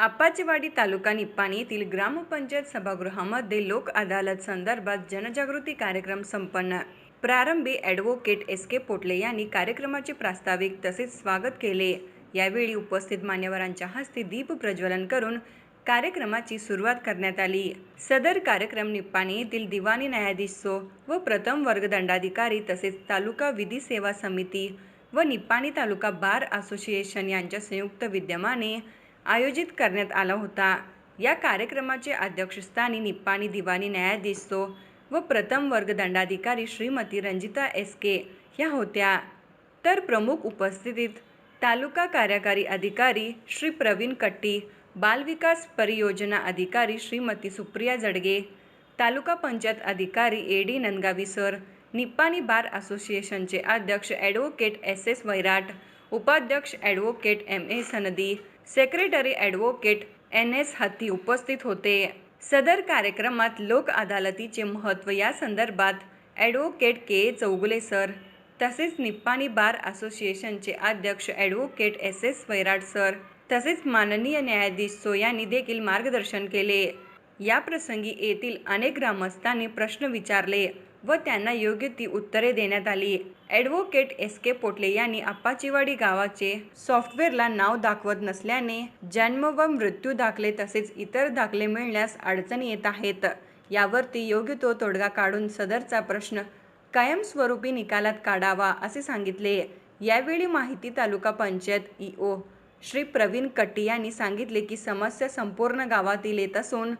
आपाचेवाडी तालुका निप्पाणी येथील ग्रामपंचायत सभागृहामध्ये लोक अदालत संदर्भात जनजागृती कार्यक्रम संपन्न. प्रारंभी ॲडव्होकेट एस के पोटले यांनी कार्यक्रमाचे प्रास्ताविक तसेच स्वागत केले. यावेळी उपस्थित मान्यवरांच्या हस्ते दीप प्रज्वलन करून कार्यक्रमाची सुरुवात करण्यात आली. सदर कार्यक्रम निप्पाणी येथील दिवाणी न्यायाधीश सो व प्रथम वर्ग दंडाधिकारी तसेच तालुका विधी सेवा समिती व निप्पाणी तालुका बार असोसिएशन यांच्या संयुक्त विद्यमाने आयोजित करण्यात आला होता. या कार्यक्रमाचे अध्यक्षस्थानी निप्पाणी दिवाणी न्यायाधीश सो व प्रथम वर्ग दंडाधिकारी श्रीमती रंजिता एस के ह्या होत्या. तर प्रमुख उपस्थितीत तालुका कार्यकारी अधिकारी श्री प्रवीण कट्टी बालविकास परियोजना अधिकारी श्रीमती सुप्रिया जडगे तालुका पंचायत अधिकारी A D नंदगावी sir Nippani bar असोसिएशनचे अध्यक्ष ॲडव्होकेट एस एस वैराट उपाध्यक्ष ॲडव्होकेट एम ए सनदी सेक्रेटरी ॲडव्होकेट एन एस हत्ती उपस्थित होते. सदर कार्यक्रमात लोक अदालतीचे महत्त्व या संदर्भात advocate K. A Chougule sir तसेच निप्पाणी बार असोसिएशनचे अध्यक्ष advocate S. S. Vairat sir तसेच माननीय न्यायाधीश सो यांनी देखील मार्गदर्शन केले. याप्रसंगी येथील अनेक ग्रामस्थांनी प्रश्न विचारले. व त्यांना योग्य ती उत्तरे देण्यात आली. ॲडव्होकेट एस के पोटले यांनी आप्पाचीवाडी गावाचे सॉफ्टवेअरला नाव दाखवत नसल्याने जन्म व मृत्यू दाखले तसेच इतर दाखले मिळण्यास अडचणी येत आहेत. यावरती योग्य तो तोडगा काढून सदरचा प्रश्न कायमस्वरूपी निकालात काढावा असे सांगितले. यावेळी माहिती तालुका पंचायत ई श्री प्रवीण कट्टी यांनी सांगितले की समस्या संपूर्ण गावातील येत असून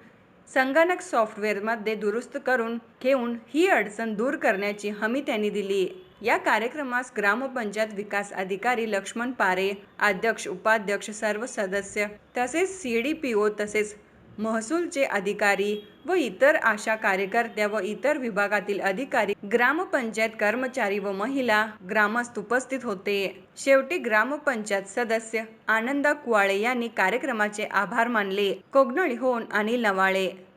संगणक सॉफ्टवेअरमध्ये दुरुस्त करून घेऊन ही अडचण दूर करण्याची हमी त्यांनी दिली. या कार्यक्रमास ग्रामपंचायत विकास अधिकारी लक्ष्मण पारे अध्यक्ष उपाध्यक्ष सर्व सदस्य तसेच सी डी पी ओ तसेच महसूलचे अधिकारी व इतर आशा कार्यकर्त्या व इतर विभागातील अधिकारी ग्रामपंचायत कर्मचारी व महिला ग्रामस्थ उपस्थित होते. शेवटी ग्रामपंचायत सदस्य आनंदा कुवाळे यांनी कार्यक्रमाचे आभार मानले. कोगनळीहून अनिल नवाळे